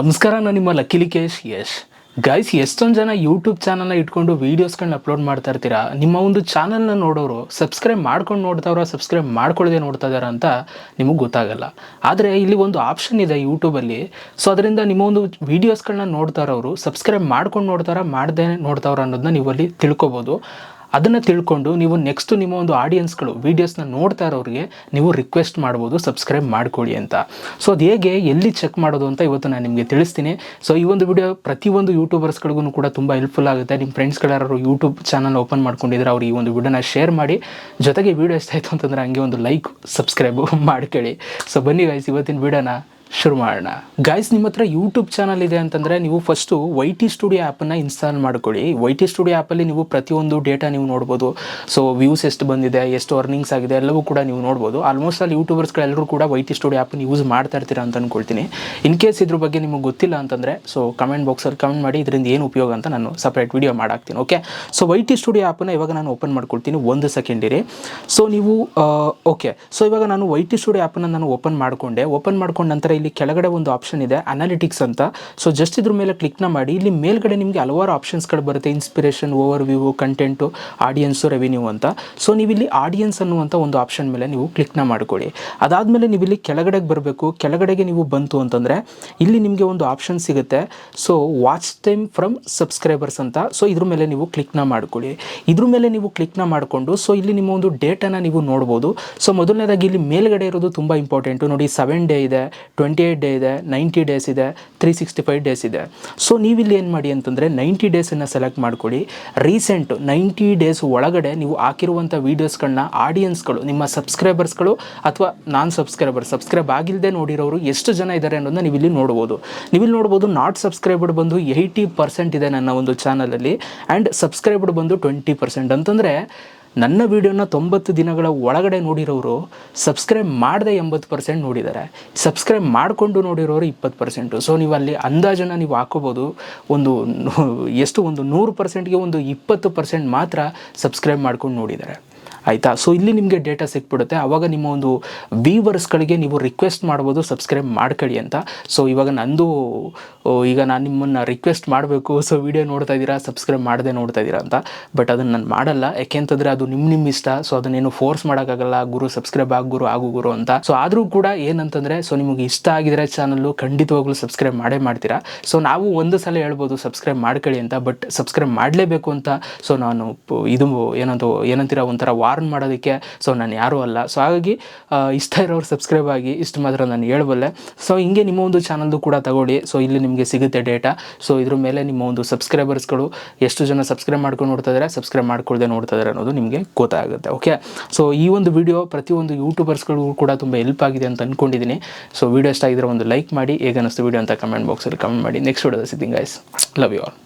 ನಮಸ್ಕಾರ, ನಾನು ನಿಮ್ಮ ಲಕ್ಕಿಲಿಕೇಶ್ ಯಶ್. ಗೈಸ್ ಎಷ್ಟೊಂದು ಜನ ಯೂಟ್ಯೂಬ್ ಚಾನಲ್ನ ಇಟ್ಕೊಂಡು ವೀಡಿಯೋಸ್ಗಳನ್ನ ಅಪ್ಲೋಡ್ ಮಾಡ್ತಾ ಇರ್ತೀರಾ? ನಿಮ್ಮ ಒಂದು ಚಾನಲ್ನ ನೋಡೋರು ಸಬ್ಸ್ಕ್ರೈಬ್ ಮಾಡ್ಕೊಂಡು ನೋಡ್ತಾವ್ರ ಸಬ್ಸ್ಕ್ರೈಬ್ ಮಾಡ್ಕೊಳ್ಳದೆ ನೋಡ್ತಾ ಇದಾರ ಅಂತ ನಿಮಗೆ ಗೊತ್ತಾಗಲ್ಲ. ಆದರೆ ಇಲ್ಲಿ ಒಂದು ಆಪ್ಷನ್ ಇದೆ ಯೂಟ್ಯೂಬಲ್ಲಿ ಸೊ ಅದರಿಂದ ನಿಮ್ಮ ಒಂದು ವೀಡಿಯೋಸ್ಗಳನ್ನ ನೋಡ್ತಾರವರು ಸಬ್ಸ್ಕ್ರೈಬ್ ಮಾಡ್ಕೊಂಡು ನೋಡ್ತಾರ, ಮಾಡದೆ ನೋಡ್ತಾವ್ರ ಅನ್ನೋದನ್ನ ನೀವು ಅಲ್ಲಿ ತಿಳ್ಕೊಬೋದು. ಅದನ್ನು ತಿಳ್ಕೊಂಡು ನೀವು ನೆಕ್ಸ್ಟ್ ನಿಮ್ಮ ಒಂದು ಆಡಿಯನ್ಸ್ಗಳು ವೀಡಿಯೋಸ್ನ ನೋಡ್ತಾ ಇರೋರಿಗೆ ನೀವು ರಿಕ್ವೆಸ್ಟ್ ಮಾಡ್ಬೋದು ಸಬ್ಸ್ಕ್ರೈಬ್ ಮಾಡ್ಕೊಳ್ಳಿ ಅಂತ. ಸೊ ಅದು ಹೇಗೆ, ಎಲ್ಲಿ ಚೆಕ್ ಮಾಡೋದು ಅಂತ ಇವತ್ತು ನಾನು ನಿಮಗೆ ತಿಳಿಸ್ತೀನಿ. ಸೊ ಈ ಒಂದು ವಿಡಿಯೋ ಪ್ರತಿಯೊಂದು ಯೂಟ್ಯೂಬರ್ಸ್ಗಳಿಗೂ ಕೂಡ ತುಂಬ ಹೆಲ್ಪ್ಫುಲ್ ಆಗುತ್ತೆ. ನಿಮ್ಮ ಫ್ರೆಂಡ್ಸ್ಗಳು ಯೂಟ್ಯೂಬ್ ಚಾನಲ್ ಓಪನ್ ಮಾಡ್ಕೊಂಡಿದ್ರೆ ಅವ್ರು ಈ ಒಂದು ವಿಡಿಯೋನ ಶೇರ್ ಮಾಡಿ. ಜೊತೆಗೆ ವಿಡಿಯೋ ಇಷ್ಟ ಆಯಿತು ಅಂತಂದರೆ ಹಂಗೆ ಒಂದು ಲೈಕ್ ಸಬ್ಸ್ಕ್ರೈಬು ಮಾಡ್ಕೊಳ್ಳಿ. ಸೊ ಬನ್ನಿ ಗಾಯ್ಸ್ ಇವತ್ತಿನ ವಿಡಿಯೋನ ಶುರು ಮಾಡೋಣ. ಗಾಯ್ಸ್ ನಿಮ್ಮ ಹತ್ರ ಯೂಟ್ಯೂಬ್ ಚಾನಲ್ ಇದೆ ಅಂತಂದರೆ ನೀವು ಫಸ್ಟು ವೈ ಟಿ ಸ್ಟುಡಿಯೋ ಆ್ಯಪನ್ನು ಇನ್ಸ್ಟಾಲ್ ಮಾಡ್ಕೊಳ್ಳಿ. ವೈ ಟಿ ಸ್ಟುಡಿಯೋ ಆ್ಯಪಲ್ಲಿ ನೀವು ಪ್ರತಿಯೊಂದು ಡೇಟಾ ನೀವು ನೋಡ್ಬೋದು. ಸೊ ವ್ಯೂಸ್ ಎಷ್ಟು ಬಂದಿದೆ, ಎಷ್ಟು ಅರ್ನಿಂಗ್ಸ್ ಆಗಿದೆ ಎಲ್ಲವೂ ಕೂಡ ನೀವು ನೋಡ್ಬೋದು. ಆಲ್ಮೋಸ್ಟ್ ಅಲ್ಲಿ ಯೂಟ್ಯೂಬರ್ಸ್ಗಳೆಲ್ಲರೂ ಕೂಡ ವೈ ಟಿ ಸ್ಟುಡಿಯೋ ಆ್ಯಪನ್ನು ಯೂಸ್ ಮಾಡ್ತಾ ಇರ್ತೀರಾ ಅಂತ ಅನ್ಕೊಳ್ತೀನಿ. ಇನ್ ಕೇಸ್ ಇದ್ರ ಬಗ್ಗೆ ನಿಮಗೆ ಗೊತ್ತಿಲ್ಲ ಅಂತಂದರೆ ಸೊ ಕಮೆಂಟ್ ಬಾಕ್ಸಲ್ಲಿ ಕಮೆಂಟ್ ಮಾಡಿ, ಇದರಿಂದ ಏನು ಉಪಯೋಗ ಅಂತ ನಾನು separate video ಮಾಡಾಕ್ತೀನಿ okay so Y T studio ಆ್ಯಪನ್ನು ಇವಾಗ ನಾನು ಓಪನ್ ಮಾಡ್ಕೊಳ್ತೀನಿ, ಒಂದು ಸೆಕೆಂಡ್ ಇರಿ. ಸೊ ನೀವು ಓಕೆ ಸೊ ಇವಾಗ ನಾನು ವೈ ಟಿ ಸ್ಟುಡಿಯೋ ಆ್ಯಪನ್ನು ನಾನು ಓಪನ್ ಮಾಡಿಕೊಂಡೆ. ಓಪನ್ ಮಾಡ್ಕೊಂಡ ನಂತರ ಇಲ್ಲಿ ಕೆಳಗಡೆ ಒಂದು ಆಪ್ಷನ್ ಇದೆ ಅನಾಲಿಟಿಕ್ಸ್ ಅಂತ. ಸೊ ಜಸ್ಟ್ ಇದ್ರ ಮೇಲೆ ಕ್ಲಿಕ್ನ ಮಾಡಿ, ಇಲ್ಲಿ ಮೇಲ್ಗಡೆ ನಿಮಗೆ ಹಲವಾರು ಆಪ್ಷನ್ಸ್ಗಳು ಬರುತ್ತೆ. Inspiration overview content audience revenue ಅಂತ. ಸೊ ನೀವು ಇಲ್ಲಿ ಆಡಿಯನ್ಸ್ ಅನ್ನುವಂಥ ಒಂದು ಆಪ್ಷನ್ ಮೇಲೆ ನೀವು ಕ್ಲಿಕ್ನ ಮಾಡ್ಕೊಳ್ಳಿ. ಅದಾದಮೇಲೆ ನೀವು ಇಲ್ಲಿ ಕೆಳಗಡೆಗೆ ಬರಬೇಕು. ಕೆಳಗಡೆಗೆ ನೀವು ಬಂತು ಅಂತಂದರೆ, ಇಲ್ಲಿ ನಿಮಗೆ ಒಂದು ಆಪ್ಷನ್ ಸಿಗುತ್ತೆ. So watch time from subscribers ಅಂತ. ಸೊ ಇದ್ರ ಮೇಲೆ ನೀವು ಕ್ಲಿಕ್ನ ಮಾಡ್ಕೊಳ್ಳಿ. ಇದ್ರ ಮೇಲೆ ನೀವು ಕ್ಲಿಕ್ನ ಮಾಡಿಕೊಂಡು ಸೊ ಇಲ್ಲಿ ನಿಮ್ಮ ಒಂದು ಡೇಟಾನ ನೀವು ನೋಡ್ಬೋದು. ಸೊ ಮೊದಲನೇದಾಗಿ ಇಲ್ಲಿ ಮೇಲ್ಗಡೆ ಇರೋದು ತುಂಬ ಇಂಪಾರ್ಟೆಂಟು ನೋಡಿ ಸೆವೆನ್ ಡೇ ಇದೆ ಟ್ವೆಂಟಿ ಏಯ್ಟ್ ಡೇ ಇದೆ ನೈಂಟಿ ಡೇಸ್ ಇದೆ ತ್ರೀ ಸಿಕ್ಸ್ಟಿ ಫೈವ್ ಡೇಸ್ ಇದೆ. ಸೊ ನೀವಿಲ್ಲಿ ಏನು ಮಾಡಿ ಅಂತಂದರೆ ನೈಂಟಿ ಡೇಸನ್ನು ಸೆಲೆಕ್ಟ್ ಮಾಡ್ಕೊಳ್ಳಿ ರೀಸೆಂಟ್ ನೈಂಟಿ ಡೇಸ್ ಒಳಗಡೆ ನೀವು ಹಾಕಿರುವಂಥ ವೀಡಿಯೋಸ್ಗಳನ್ನ ಆಡಿಯನ್ಸ್ಗಳು ನಿಮ್ಮ ಸಬ್ಸ್ಕ್ರೈಬರ್ಸ್ಗಳು ಅಥವಾ ನಾನ್ ಸಬ್ಸ್ಕ್ರೈಬರ್ ಸಬ್ಸ್ಕ್ರೈಬ್ ಆಗಿಲ್ಲದೆ ನೋಡಿರೋರು ಎಷ್ಟು ಜನ ಇದ್ದಾರೆ ಅನ್ನೋದನ್ನ ನೀವು ಇಲ್ಲಿ ನೋಡ್ಬೋದು. ನೀವಿಲ್ಲಿ ನೋಡ್ಬೋದು ನಾಟ್ ಸಬ್ಸ್ಕ್ರೈಬರ್ಡ್ ಬಂದು ಏಯ್ಟಿ ಪರ್ಸೆಂಟ್ ಇದೆ ನನ್ನ ಒಂದು ಚಾನಲಲ್ಲಿ ಆ್ಯಂಡ್ ಸಬ್ಸ್ಕ್ರೈಬರ್ಡ್ ಬಂದು ಟ್ವೆಂಟಿ ಪರ್ಸೆಂಟ್ ಅಂತಂದರೆ ನನ್ನ ವಿಡಿಯೋನ ತೊಂಬತ್ತು ದಿನಗಳ ಒಳಗಡೆ ನೋಡಿರೋರು ಸಬ್ಸ್ಕ್ರೈಬ್ ಮಾಡದೆ ಎಂಬತ್ತು ಪರ್ಸೆಂಟ್ ನೋಡಿದ್ದಾರೆ. ಸಬ್ಸ್ಕ್ರೈಬ್ ಮಾಡಿಕೊಂಡು ನೋಡಿರೋರು ಇಪ್ಪತ್ತು ಪರ್ಸೆಂಟು. ಸೊ ನೀವು ಅಲ್ಲಿ ಅಂದಾಜನ್ನು ನೀವು ಹಾಕೋಬೋದು. ಒಂದು ಎಷ್ಟು? ಒಂದು ನೂರು ಪರ್ಸೆಂಟ್ಗೆ ಒಂದು ಇಪ್ಪತ್ತು ಪರ್ಸೆಂಟ್ ಮಾತ್ರ ಸಬ್ಸ್ಕ್ರೈಬ್ ಮಾಡ್ಕೊಂಡು ನೋಡಿದ್ದಾರೆ. ಆಯಿತಾ? ಸೊ ಇಲ್ಲಿ ನಿಮಗೆ ಡೇಟಾ ಸಿಕ್ಬಿಡುತ್ತೆ. ಆವಾಗ ನಿಮ್ಮ ಒಂದು ವೀವರ್ಸ್ಗಳಿಗೆ ನೀವು ರಿಕ್ವೆಸ್ಟ್ ಮಾಡ್ಬೋದು ಸಬ್ಸ್ಕ್ರೈಬ್ ಮಾಡ್ಕೊಳ್ಳಿ ಅಂತ. ಸೊ ಇವಾಗ ನಂದು ಈಗ ನಾನು ನಿಮ್ಮನ್ನು ರಿಕ್ವೆಸ್ಟ್ ಮಾಡಬೇಕು. ಸೊ ವಿಡಿಯೋ ನೋಡ್ತಾ ಇದ್ದೀರಾ ಸಬ್ಸ್ಕ್ರೈಬ್ ಮಾಡದೆ ನೋಡ್ತಾ ಇದ್ದೀರಾ ಅಂತ. ಬಟ್ ಅದನ್ನು ನಾನು ಮಾಡಲ್ಲ. ಯಾಕೆಂತಂದರೆ ಅದು ನಿಮ್ಮ ನಿಮ್ಮ ಇಷ್ಟ. ಸೊ ಅದನ್ನೇನು ಫೋರ್ಸ್ ಮಾಡೋಕ್ಕಾಗಲ್ಲ. ಗುರು ಸಬ್ಸ್ಕ್ರೈಬ್ ಆಗಿ, ಗುರು ಆಗು, ಗುರು ಅಂತ. ಸೊ ಆದರೂ ಕೂಡ ಏನಂತಂದರೆ ಸೊ ನಿಮಗೆ ಇಷ್ಟ ಆಗಿದ್ರೆ ಚಾನಲ್ಲು ಖಂಡಿತವಾಗ್ಲೂ ಸಬ್ಸ್ಕ್ರೈಬ್ ಮಾಡೇ ಮಾಡ್ತೀರಾ. ಸೊ ನಾವು ಒಂದು ಸಲ ಹೇಳ್ಬೋದು ಸಬ್ಸ್ಕ್ರೈಬ್ ಮಾಡ್ಕೊಳ್ಳಿ ಅಂತ. ಬಟ್ ಸಬ್ಸ್ಕ್ರೈಬ್ ಮಾಡಲೇಬೇಕು ಅಂತ. ಸೊ ನಾನು, ಇದು ಏನಂತ, ಏನಂತೀರ ಒಂಥರ ವಾರ್ನ್ ಮಾಡೋದಕ್ಕೆ. ಸೊ ನಾನು ಯಾರೂ ಅಲ್ಲ. ಸೊ ಹಾಗಾಗಿ ಇಷ್ಟ ಇರೋರು ಸಬ್ಸ್ಕ್ರೈಬ್ ಆಗಿ, ಇಷ್ಟು ಮಾತ್ರ ನಾನು ಹೇಳ್ಬಲ್ಲೆ. ಸೊ ಹಿಂಗೆ ನಿಮ್ಮ ಒಂದು ಚಾನಲ್ದು ಕೂಡ ತಗೊಳ್ಳಿ. ಸೊ ಇಲ್ಲಿ ನಿಮಗೆ ಸಿಗುತ್ತೆ ಡೇಟಾ ಸೊ ಇದ್ರ ಮೇಲೆ ನಿಮ್ಮ ಒಂದು ಸಬ್ಸ್ಕ್ರೈಬರ್ಸ್ಗಳು ಎಷ್ಟು ಜನ ಸಬ್ಸ್ಕ್ರೈಬ್ ಮಾಡ್ಕೊಂಡು ನೋಡ್ತಾ ಇದ್ದಾರೆ ಸಬ್ಸ್ಕ್ರೈಬ್ ಮಾಡ್ಕೊಳ್ದೆ ನೋಡ್ತಾ ಇದ್ದಾರೆ ಅನ್ನೋದು ನಿಮಗೆ ಗೊತ್ತಾಗುತ್ತೆ ಓಕೆ ಸೊ ಈ ಒಂದು ವಿಡಿಯೋ ಪ್ರತಿಯೊಂದು ಯೂಟ್ಯೂಬರ್ಸ್ಗಳಿಗೂ ಕೂಡ ತುಂಬ ಹೆಲ್ಪ್ ಆಗಿದೆ ಅಂತ ಅಂದ್ಕೊಂಡಿದ್ದೀನಿ ಸೊ ವಿಡಿಯೋ ಇಷ್ಟ ಆಗಿದ್ರೆ ಒಂದು ಲೈಕ್ ಮಾಡಿ. ಹೇಗೆ ಅನ್ನಿಸ್ತು ವಿಡಿಯೋ ಅಂತ ಕಮೆಂಟ್ ಬಾಕ್ಸಲ್ಲಿ ಕಮೆಂಟ್ ಮಾಡಿ. ನೆಕ್ಸ್ಟ್ ವಿಡಿಯೋದ ಸಿದ್ದಿಂಗ್ ಗೈಸ್ ಲವ್ ಯು ಆಲ್